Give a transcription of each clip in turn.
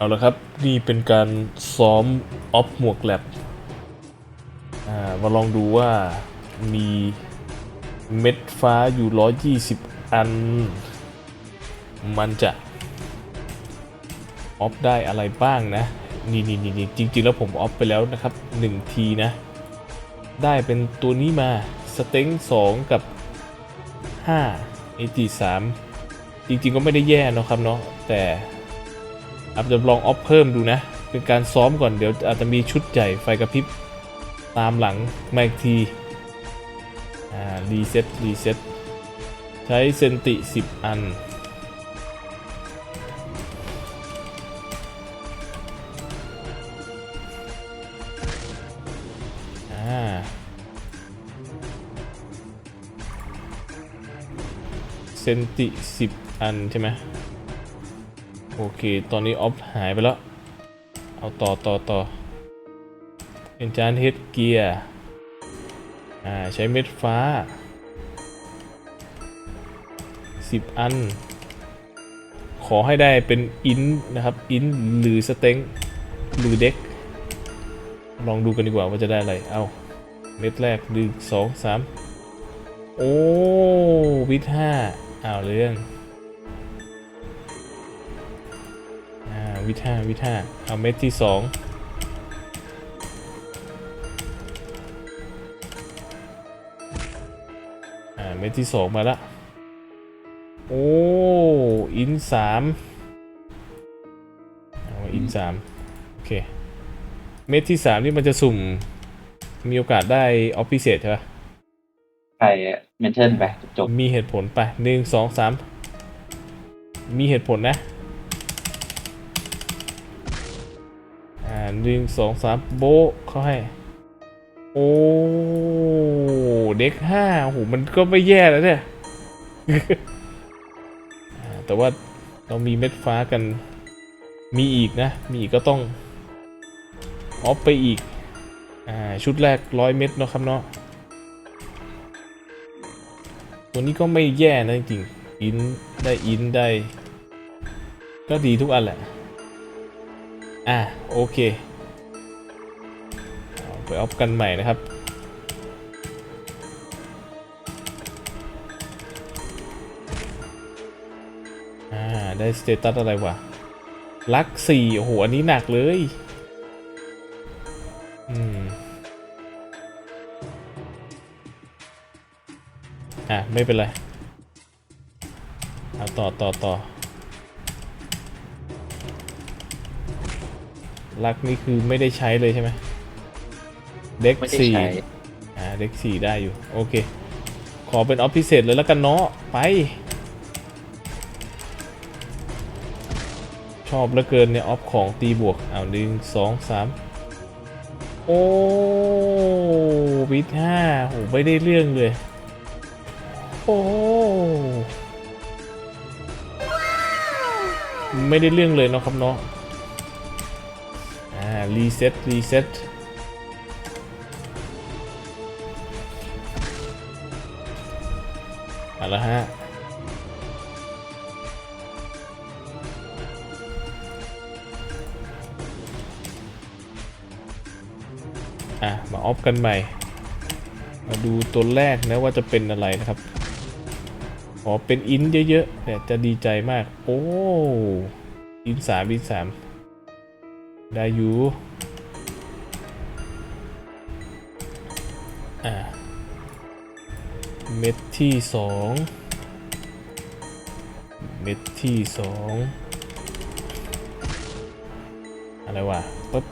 เอาละครับ นี่เป็นการซ้อมออฟหมวกแลบอ่ามาลองดูว่ามีเม็ดฟ้าอยู่ 120 อัน มันจะออฟได้อะไรบ้างนะนี่นี่นี่นี่จริง ๆ แล้วผมออฟไปแล้วนะครับ 1 ทีนะ ได้เป็นตัวนี้มา สเต็ง2 กับ5เอจี3จริง ๆ ก็ไม่ได้แย่นะครับเนาะแต่ อาจจะลองออฟเพิ่มดูนะ เป็นการซ้อมก่อนเดี๋ยวอาจจะมีชุดใหญ่ไฟกระพริบตามหลังมาอีกทีอ่ารีเซ็ตรีเซ็ตใช้เซนติ 10 อันเซนติ 10 อันใช่ไหม โอเค ตอนนี้ออฟหายไปแล้ว เอาต่อต่อต่อเป็นจานเฮดเกียร์อ่า ใช้เม็ดฟ้า 10 อัน ขอให้ได้เป็นอินนะครับ อินหรือสเต็งหรือเด็ก ลองดูกันดีกว่าว่าจะได้อะไร เอาเม็ดแรกหนึ่งสองสามโอ้วิทห้าเอาวเรื่อง วิท่าวิท่าเอาเม็ดที่สองอ่าเม็ดที่สองมาละโอ้อินสามเอาอินสามโอเคเม็ดที่สามนี่มันจะสุ่ม มีโอกาสได้ออฟฟิเศษใช่ปะใครเมนเทนไปจบมีเหตุผลไปหนึ่งสองสามมีเหตุผลนะ อ่าหนึ่งสองสามโบเขาให้ โอ้ เด็กห้าโอ้โหมันก็ไม่แย่แล้วเนี่ยแต่ว่าเรามีเม็ดฟ้ากันมีอีกนะ มีอีกก็ต้อง ออฟไปอีก อ่า ชุดแรกร้อยเม็ดเนาะครับเนาะตัวนี้ก็ไม่แย่นะจริงอินได้อินได้ ก็ดีทุกอันแหละ อะโอเคไปออฟกันใหม่นะครับอ่าได้สเตตัสอะไรวะ ลักสี่โอ้โห อันนี้หนักเลย อืม อะ ไม่เป็นไร เอาต่อต่อต่อ ลักนี่คือไม่ได้ใช้เลยใช่ไหมเด็กไม่ได้สี่ใช้อ่าเด็กสี่ได้อยู่ โอเค ขอเป็นออฟพิเศษเลยแล้วกันเนาะไป ชอบเหลือเกินเนี่ยออฟของตีบวกเอาหนึ่งสองสามโอ้วิทห้าโหไม่ได้เรื่องเลย โอ้ ไม่ได้เรื่องเลยเนาะครับเนาะอ่า รีเซ็ตรีเซ็ตเอาละฮะอะ มาออฟกันใหม่ มาดูตัวแรกนะว่าจะเป็นอะไรนะครับขอเป็นอินเยอะๆเนี่ยจะดีใจมาก โอ้ อินสามอินสาม ได้อยู่อะเม็ดที่สองเม็ดที่สองอะไรวะปั๊บ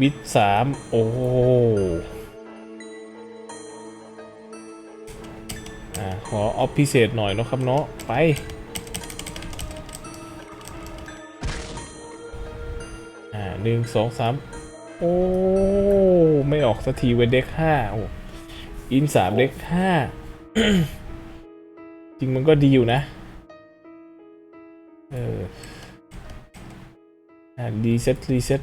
วิทสามโอ้อ่าขอออฟพิเศษหน่อยนะครับเนาะไป อ่าหนึ่งสองสามโอ้ ไม่ออกสักทีเวนเด็กห้าโอ้อินสามเล็กห้าจริงมันก็ดีอยู่นะ เอออ่ารีเซ็ตรีเซ็ต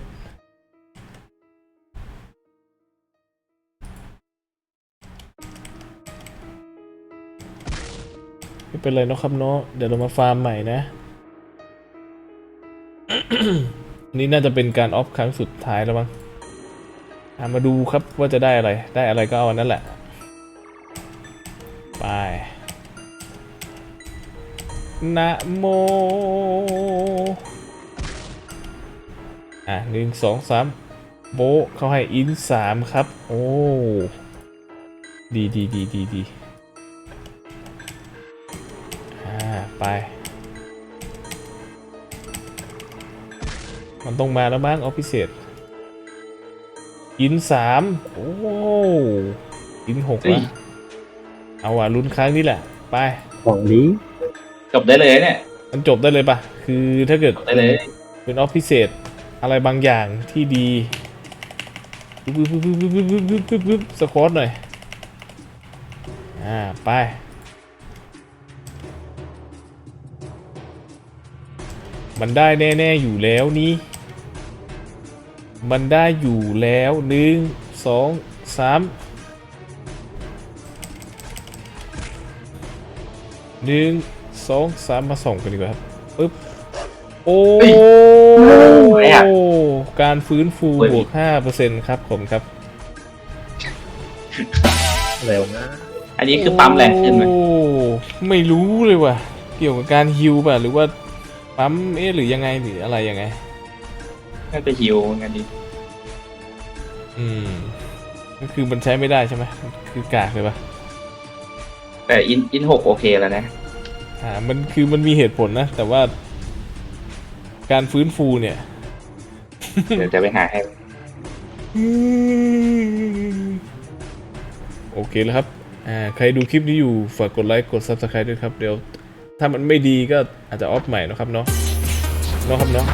ไม่เป็นไรนะครับเนาะเดี๋ยวเรามาฟาร์มใหม่นะ นี่น่าจะเป็นการออฟครั้งสุดท้ายแล้วมั้งมาดูครับว่าจะได้อะไร ได้อะไรก็เอาอันนั้นแหละ ไปนะโม อะหนึ่งสองสามโบเขาให้อินสามครับ โอ้ ดีดีดีดีดีอ่า ไป มันต้องมาแล้วมั้งออฟฟิเศษอินสามโอ้อินหกเฮ้ย ละเอาว่ะลุ้นครั้งนี้แหละ ไป ของนี้จบได้เลยเนี่ยมันจบได้เลยปะคือถ้าเกิด จบได้เลย เป็นออฟฟิเศษอะไรบางอย่างที่ดีปึ๊บปึ๊บปึ๊บปึ๊บปึ๊บปึ๊บปึ๊บปึ๊บสควอตหน่อย อ่า ไป มันได้แน่ ๆ อยู่แล้วนี่ มันได้อยู่แล้วหนึ่งสองสามหนึ่งสองสามมาส่องกันดีกว่าครับปึ๊บโอ้เฮ้ยอะไรอะการฟื้นฟูเฮ้ยบวกห้าเปอร์เซ็นต์ครับผมครับเร็วนะอันนี้คือปั๊มแรงขึ้นไหมโอ้ไม่รู้เลยว่ะ เกี่ยวกับการฮิวป่ะ หรือว่าปั๊มเอ๊ะหรือยังไงหรืออะไรยังไง น่าจะฮิวงานนี้อืมก็คือมันใช้ไม่ได้ใช่ไหมคือกากเลยป่ะแต่อินอินหกโอเคแล้วนะอ่ามันคือมันมีเหตุผลนะ แต่ว่า การฟื้นฟูเนี่ย เดี๋ยวจะไปหาให้โอเคแล้วครับ อ่า ใครดูคลิปนี้อยู่ ฝากกดไลค์ กด Subscribe ด้วยครับ เดี๋ยว ถ้ามันไม่ดีก็อาจจะออฟใหม่นะครับเนาะ เนาะครับเนาะ